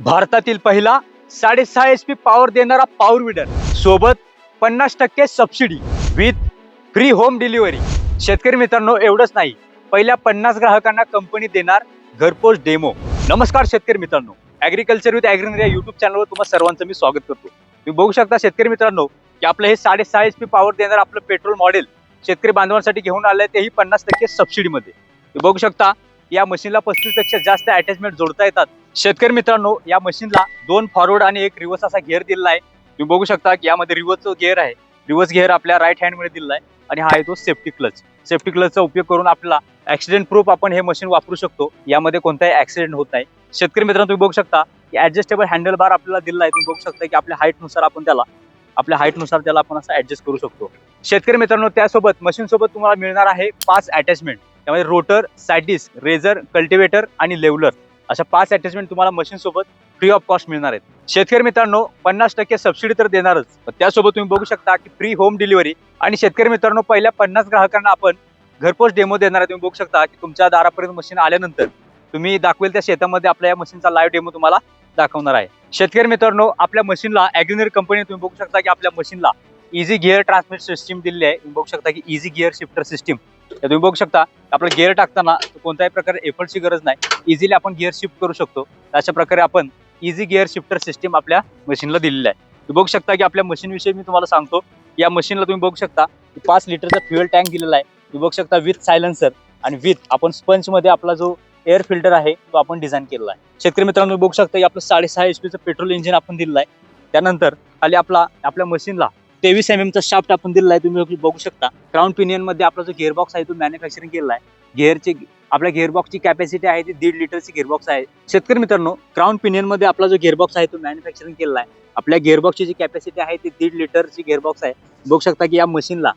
भारतातील पहिला साडेसहा एच पी पॉवर देणारा पॉवर विडर सोबत पन्नास टक्के subsidy with free home delivery शेतकरी मित्रांनो एवढंच नाही. पहिल्या पन्नास ग्राहकांना कंपनी देणार घरपोच डेमो नमस्कार शेतकरी मित्रांनो. ॲग्रिकल्चर विथ ॲग्रिन या युट्यूब चॅनलवर तुम्हाला सर्वांचं मी स्वागत करतो. तुम्ही बघू शकता शेतकरी मित्रांनो की आपलं हे साडेसहा एच पी पॉवर देणार आपलं पेट्रोल मॉडेल शेतकरी बांधवांसाठी घेऊन आलंय तेही पन्नास टक्के सबसिडीमध्ये तुम्ही बघू शकता या मशीनला पस्तीसपेक्षा जास्त अटॅचमेंट जोडता येतात. शेतकरी मित्रांनो या मशीनला दोन फॉरवर्ड आणि एक रिव्हर्स असा गेअर दिलेला आहे. तुम्ही बघू शकता की यामध्ये रिव्हर्स गेअर आहे रिव्हर्स गेअर आपल्या राईट हँडमध्ये दिलेला आहे आणि हा आहे तो सेफ्टी क्लच सेफ्टी क्लचचा उपयोग करून आपल्याला ऍक्सिडेंट प्रूफ आपण हे मशीन वापरू शकतो. यामध्ये कोणताही ऍक्सिडेंट होत नाही. शेतकरी मित्रांनो तुम्ही बघू शकता की ऍडजस्टेबल हँडल बार आपल्याला दिला आहे. तुम्ही बघू शकता की आपल्या हाईटनुसार नुसार आपण त्याला आपल्या हाईटनुसार नुसार त्याला आपण असं ऍडजस्ट करू शकतो. शेतकरी मित्रांनो त्यासोबत मशीन सोबत तुम्हाला मिळणार आहे पाच अटॅचमेंट त्यामध्ये रोटर सॅटिस रेझर कल्टिवेटर आणि लेवलर अशा पाच अटॅचमेंट तुम्हाला मशीन सोबत फ्री ऑफ कॉस्ट मिळणार आहेत. शेतकरी मित्रांनो पन्नास टक्के सबसिडी तर देणारच. त्यासोबत तुम्ही बघू शकता की फ्री होम डिलिव्हरी आणि शेतकरी मित्रांनो पहिल्या पन्नास ग्राहकांना आपण घरपोच डेमो देणार आहे. तुम्ही बघू शकता की तुमच्या दारापर्यंत मशीन आल्यानंतर तुम्ही दाखवेल त्या शेतामध्ये आपल्या या मशीनचा लाईव्ह डेमो तुम्हाला दाखवणार आहे. शेतकरी मित्रांनो आपल्या मशीनला ॲग्रिनर कंपनी तुम्ही बघू शकता की आपल्या मशीनला इझी गिअर ट्रान्समिट सिस्टीम दिलेली आहे. तुम्ही बघू शकता की इझी गिअर शिफ्टर सिस्टीम तुम्ही बघू शकता आपलं गिअर टाकताना कोणत्याही प्रकारे एफर्टची गरज नाही. इझिली आपण गिअर शिफ्ट करू शकतो. अशा प्रकारे आपण इझी गिअर शिफ्टर सिस्टीम आपल्या मशीनला दिलेली आहे. तुम्ही बघू शकता की आपल्या मशीनविषयी मी तुम्हाला सांगतो या मशीनला तुम्ही बघू शकता की पाच लिटरचा फ्युअल टँक दिलेला आहे. तुम्ही बघू शकता विथ सायलेन्सर आणि विथ आपण स्पंच मध्ये आपला जो एअर फिल्टर आहे तो आपण डिझाईन केलेला आहे. शेतकरी मित्रांनो बघू शकता की आपलं साडेसहा एच पीचं पेट्रोल इंजिन आपण दिलेलं आहे. त्यानंतर खाली आपला आपल्या मशीनला तेवीस एम एमचा शाफ्ट आपण दिलेला आहे तुम्ही बघू शकता. क्राऊन पिनियनमध्ये आपला जो गिअरबॉक्स आहे तो मॅन्युफॅक्चरिंग केलेला आहे. गिअरचे आपल्या गिअरबॉक्सची कॅपॅसिटी आहे ती दीड लिटरची गिअरबॉक्स आहे. शेतकरी मित्रांनो क्राऊन पिनियनमध्ये आपला जो गिअरबॉक्स आहे तो मॅन्युफॅक्चरिंग केलेला आहे. आपल्या गिअरबॉक्सची जी कॅपॅसिटी आहे ती दीड लिटरची गिअरबॉक्स आहे. बघू शकता की या मशीनला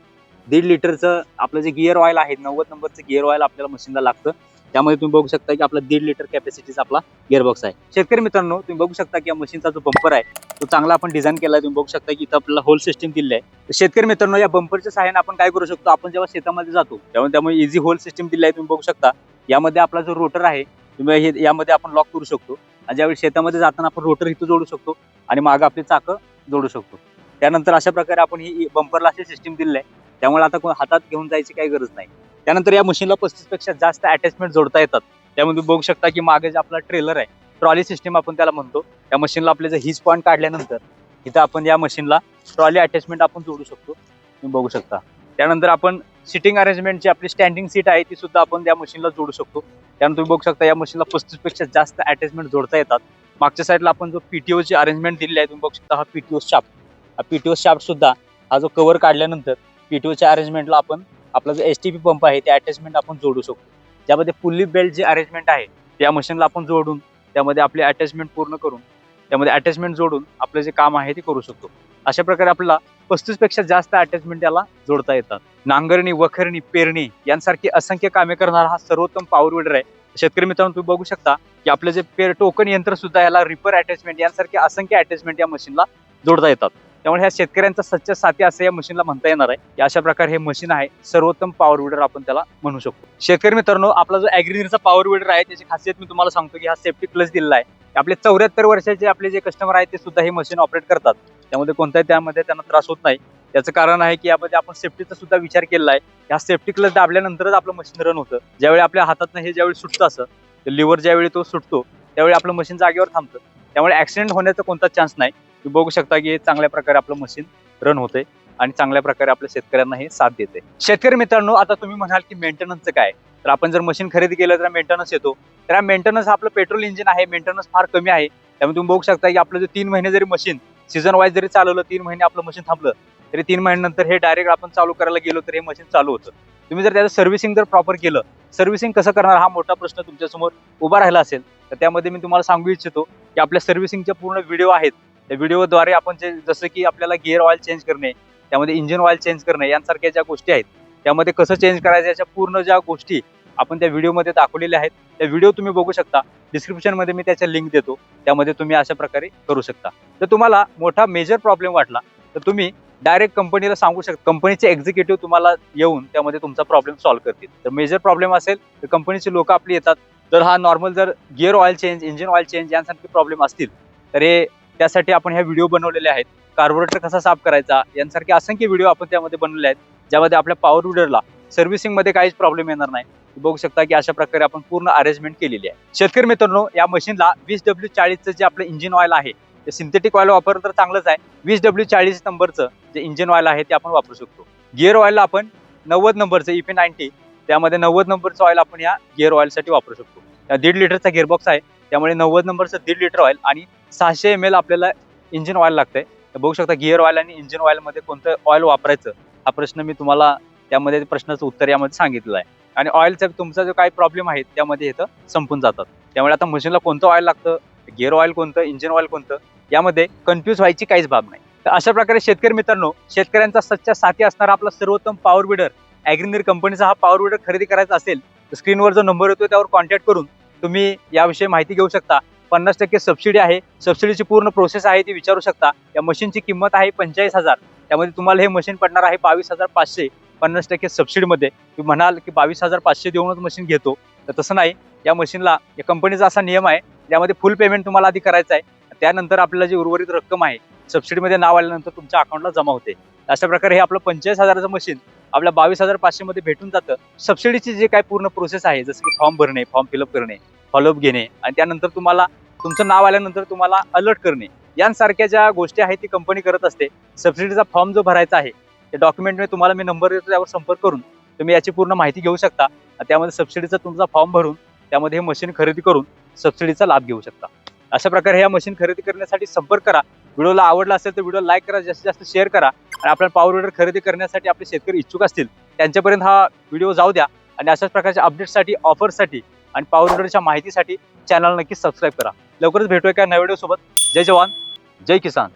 दीड लिटरचं आपलं जे गिअर ऑइल आहे नव्वद नंबरचं गिअर ऑइल आपल्याला मशीनला लागतं. त्यामध्ये तुम्ही बघू शकता की आपला दीड लिटर कॅपॅसिटीचा आपला गिअरबॉक्स आहे. शेतकरी मित्रांनो तुम्ही बघू शकता की या मशीनचा जो बंपर आहे तो चांगला आपण डिझाईन केला आहे तुम्ही बघू शकता की इथं आपल्याला होल सिस्टीम दिली आहे. तर शेतकरी मित्रांनो या बंपरच्या सहाय्याने आपण काय करू शकतो? आपण जेव्हा शेतामध्ये जातो तेव्हा त्यामुळे इझी होल सिस्टीम दिली आहे. तुम्ही बघू शकता यामध्ये आपला जो रोटर आहे तुम्ही हे यामध्ये आपण लॉक करू शकतो. आणि ज्यावेळी शेतामध्ये जाताना आपण रोटर इथं जोडू शकतो आणि मागं आपली चाकं जोडू शकतो. त्यानंतर अशा प्रकारे आपण ही बंपरला अशी सिस्टीम दिलेली आहे. त्यामुळे आता कोण हातात घेऊन जायची काही गरज नाही. त्यानंतर या मशीनला पस्तीसपेक्षा जास्त अटॅचमेंट जोडता येतात. त्यामध्ये तुम्ही बघू शकता की मागे जे आपला ट्रेलर आहे ट्रॉली सिस्टीम आपण त्याला म्हणतो. त्या मशीनला आपले जर हिज पॉईंट काढल्यानंतर इथं आपण या मशीनला ट्रॉली अटॅचमेंट आपण जोडू शकतो. तुम्ही बघू शकता. त्यानंतर आपण सिटिंग अरेंजमेंट जी आपली स्टँडिंग सीट आहे ती सुद्धा आपण या मशीनला जोडू शकतो. त्यानंतर तुम्ही बघू शकता या मशीनला पस्तीसपेक्षा जास्त अटॅचमेंट जोडता येतात. मागच्या साईडला आपण जो पीटीओची अरेंजमेंट दिलेली आहे तुम्ही बघू शकता हा पीटीओ शाफ्ट हा पीटीओ शाफ्ट सुद्धा हा जो कव्हर काढल्यानंतर पीटीओच्या अरेंजमेंटला आपण आपला जो एस टी पी पंप आहे ते अटॅचमेंट आपण जोडू शकतो. ज्यामध्ये पुल्ली बेल्ट जे अरेंजमेंट आहे त्या मशीनला आपण जोडून त्यामध्ये आपले अटॅचमेंट पूर्ण करून त्यामध्ये अटॅचमेंट जोडून आपलं जे काम आहे ते करू शकतो. अशा प्रकारे आपल्याला पस्तीसपेक्षा जास्त अटॅचमेंट त्याला जोडता येतात. नांगरणी वखरणी पेरणी यांसारखी असंख्य कामे करणारा हा सर्वोत्तम पॉवर विडर आहे. शेतकरी मित्रांनो तुम्ही बघू शकता की आपलं जे पेर टोकन यंत्र सुद्धा याला रिपर अटॅचमेंट यांसारखे असंख्य अटॅचमेंट या मशीनला जोडता येतात. त्यामुळे ह्या शेतकऱ्यांचा सच्च साथी असं या मशीनला म्हणता येणार आहे. अशा प्रकारे हे मशीन आहे सर्वोत्तम पॉवर विडर आपण त्याला म्हणू शकतो. शेतकरी मित्रांनो आपला जो ॲग्रिनरचा पॉवर विडर आहे त्याची खासियत मी तुम्हाला सांगतो की हा सेफ्टी प्लस दिलेला आहे. आपले चौऱ्याहत्तर वर्षाचे आपले जे कस्टमर आहेत ते सुद्धा हे मशीन ऑपरेट करतात. त्यामध्ये कोणताही त्यामध्ये त्यांना त्रास होत नाही. त्याचं कारण आहे की यामध्ये आपण सेफ्टीचा सुद्धा विचार केलेला आहे. ह्या सेफ्टी क्लच दाबल्यानंतरच आपलं मशीन रन होतं. ज्यावेळी आपल्या हातातनं हे ज्यावेळी सुटतं असं लिव्हर ज्यावेळी तो सुटतो त्यावेळी आपलं मशीन जागेवर थांबतं. त्यामुळे ऍक्सिडेंट होण्याचा कोणता चान्स नाही. तुम्ही बघू शकता की चांगल्या प्रकारे आपलं मशीन रन होते आणि चांगल्या प्रकारे आपल्या शेतकऱ्यांना हे साथ देते शेतकरी मित्रांनो आता तुम्ही म्हणाल की मेंटेनन्सचं काय? तर आपण जर मशीन खरेदी केलं तर मेंटेनन्स येतो. तर मेंटेनन्स आपलं पेट्रोल इंजिन आहे मेंटेनन्स फार कमी आहे. त्यामुळे तुम्ही बघू शकता की आपलं जे तीन महिने जरी मशीन सीझन वाईज जरी चालवलं तीन महिने आपलं मशीन थांबलं तरी तीन महिन्यानंतर हे डायरेक्ट आपण चालू करायला गेलो तर हे मशीन चालू होतं. तुम्ही जर त्याचं सर्व्हिसिंग जर प्रॉपर केलं सर्व्हिसिंग कसं करणार हा मोठा प्रश्न तुमच्यासमोर उभा राहिला असेल. तर त्यामध्ये मी तुम्हाला सांगू इच्छितो की आपल्या सर्व्हिसिंगचे पूर्ण व्हिडिओ आहेत. व्हिडिओद्वारे आपण जे जसं की आपल्याला गिअर ऑइल चेंज करणे त्यामध्ये इंजिन ऑइल चेंज करणे यांसारख्या ज्या गोष्टी आहेत त्यामध्ये कसं चेंज करायचं याच्या पूर्ण ज्या गोष्टी आपण त्या व्हिडिओमध्ये दाखवलेल्या आहेत त्या व्हिडिओ तुम्ही बघू शकता. डिस्क्रिप्शनमध्ये मी त्याच्या लिंक देतो. त्यामध्ये तुम्ही अशा प्रकारे करू शकता. तर तुम्हाला मोठा मेजर प्रॉब्लेम वाटला तर तुम्ही डायरेक्ट कंपनीला सांगू शकता. कंपनीचे एक्झिक्युटिव्ह तुम्हाला येऊन त्यामध्ये तुमचा प्रॉब्लेम सॉल्व्ह करतील. तर मेजर प्रॉब्लेम असेल तर कंपनीचे लोक आपली येतात. तर हा नॉर्मल जर gear oil change engine oil change यांसारखे प्रॉब्लेम असतील तर हे त्यासाठी आपण ह्या व्हिडिओ बनवलेले आहेत. कार्बोरेटर कसा साफ करायचा? यांसारखे असंख्य व्हिडिओ आपण त्यामध्ये बनवले आहेत ज्यामध्ये आपल्या पॉवर विडरला सर्व्हिसिंगमध्ये काहीच प्रॉब्लेम येणार नाही. बघू शकता की अशा प्रकारे आपण पूर्ण अरेंजमेंट केलेली आहे. शेतकरी मित्रांनो या मशीनला वीस डब्ल्यू चाळीसचं जे आपलं इंजिन ऑइल आहे ते सिंथेटिक ऑइल वापरलं तर चांगलंच आहे. वीस डब्ल्यू चाळीस नंबरचं जे इंजिन ऑइल आहे ते आपण वापरू शकतो. गिअर ऑइलला आपण नव्वद नंबरचं E इपी नाईन्टी त्यामध्ये नव्वद नंबरचं ऑइल आपण या गिअर ऑइलसाठी वापरू शकतो. दीड लिटरचा गिअरबॉक्स आहे त्यामुळे नव्वद नंबरचं दीड लिटर ऑइल आणि सहाशे एम एल आपल्याला इंजिन ऑइल लागतंय. बघू शकता गिअर ऑइल आणि इंजिन ऑइलमध्ये कोणतं ऑइल वापरायचं? हा प्रश्न मी तुम्हाला त्यामध्ये प्रश्नाचं उत्तर यामध्ये सांगितलं आहे. आणि ऑइलचा तुमचा जो काही प्रॉब्लेम आहे त्यामध्ये इथं संपून जातात. त्यामुळे आता मशीनला कोणतं ऑइल लागतं? गिअर ऑइल कोणतं? इंजिन ऑइल कोणतं? यामध्ये कन्फ्यूज व्हायची काहीच बाब नाही. तर अशा प्रकारे शेतकरी मित्रांनो शेतकऱ्यांचा सच्चा साथी असणारा आपला सर्वोत्तम पॉवर बिडर ॲग्रिनर कंपनीचा हा पॉवर बिडर खरेदी करायचा असेल तर स्क्रीनवर जो नंबर येतो त्यावर कॉन्टॅक्ट करून तुम्ही याविषयी माहिती घेऊ शकता. पन्नास टक्के सबसिडी आहे. सबसिडीची पूर्ण प्रोसेस आहे ती विचारू शकता. या मशीनची किंमत आहे पंचेचाळीस हजार. त्यामध्ये तुम्हाला हे मशीन पडणार आहे बावीस हजार पाचशे. पन्नास टक्के सबसिडीमध्ये तुम्ही म्हणाल की बावीस हजार पाचशे देऊनच मशीन घेतो. तर तसं नाही. या मशीनला या कंपनीचा असा नियम आहे. त्यामध्ये फुल पेमेंट तुम्हाला आधी करायचं आहे. त्यानंतर आपल्याला जी उर्वरित रक्कम आहे सबसिडीमध्ये नाव आल्यानंतर तुमच्या अकाउंटला जमा होते. अशा प्रकारे हे आपलं पंचेचाळीस हजाराचं मशीन आपल्या बावीस हजार पाचशेमध्ये भेटून जातं. सबसिडीची जे काय पूर्ण प्रोसेस आहे जसं की फॉर्म भरणे फॉर्म फिलअप करणे फॉलोअप घेणे आणि त्यानंतर तुम्हाला तुमचं नाव आल्यानंतर तुम्हाला अलर्ट करणे. यांसारख्या ज्या गोष्टी आहेत ती कंपनी करत असते सबसिडीचा फॉर्म जो भरायचा आहे ते डॉक्युमेंटमध्ये तुम्हाला मी नंबर देतो त्यावर संपर्क करून तुम्ही याची पूर्ण माहिती घेऊ शकता. त्यामध्ये सबसिडीचा तुमचा फॉर्म भरून त्यामध्ये हे मशीन खरेदी करून सबसिडीचा लाभ घेऊ शकता. अशा प्रकारे ह्या मशीन खरेदी करण्यासाठी संपर्क करा. व्हिडिओला आवडला असेल तर व्हिडिओ लाईक करा जास्तीत जास्त शेअर करा. आणि आपल्या पॉवर विडर खरेदी करण्यासाठी आपले शेतकरी इच्छुक असतील त्यांच्यापर्यंत हा व्हिडिओ जाऊ द्या. आणि अशाच प्रकारच्या अपडेटसाठी ऑफरसाठी आणि पॉवर विडरच्या माहितीसाठी चॅनल नक्की सबस्क्राईब करा. लवकरच भेटूया एका नव्या व्हिडिओ सोबत. जय जवान जय किसान.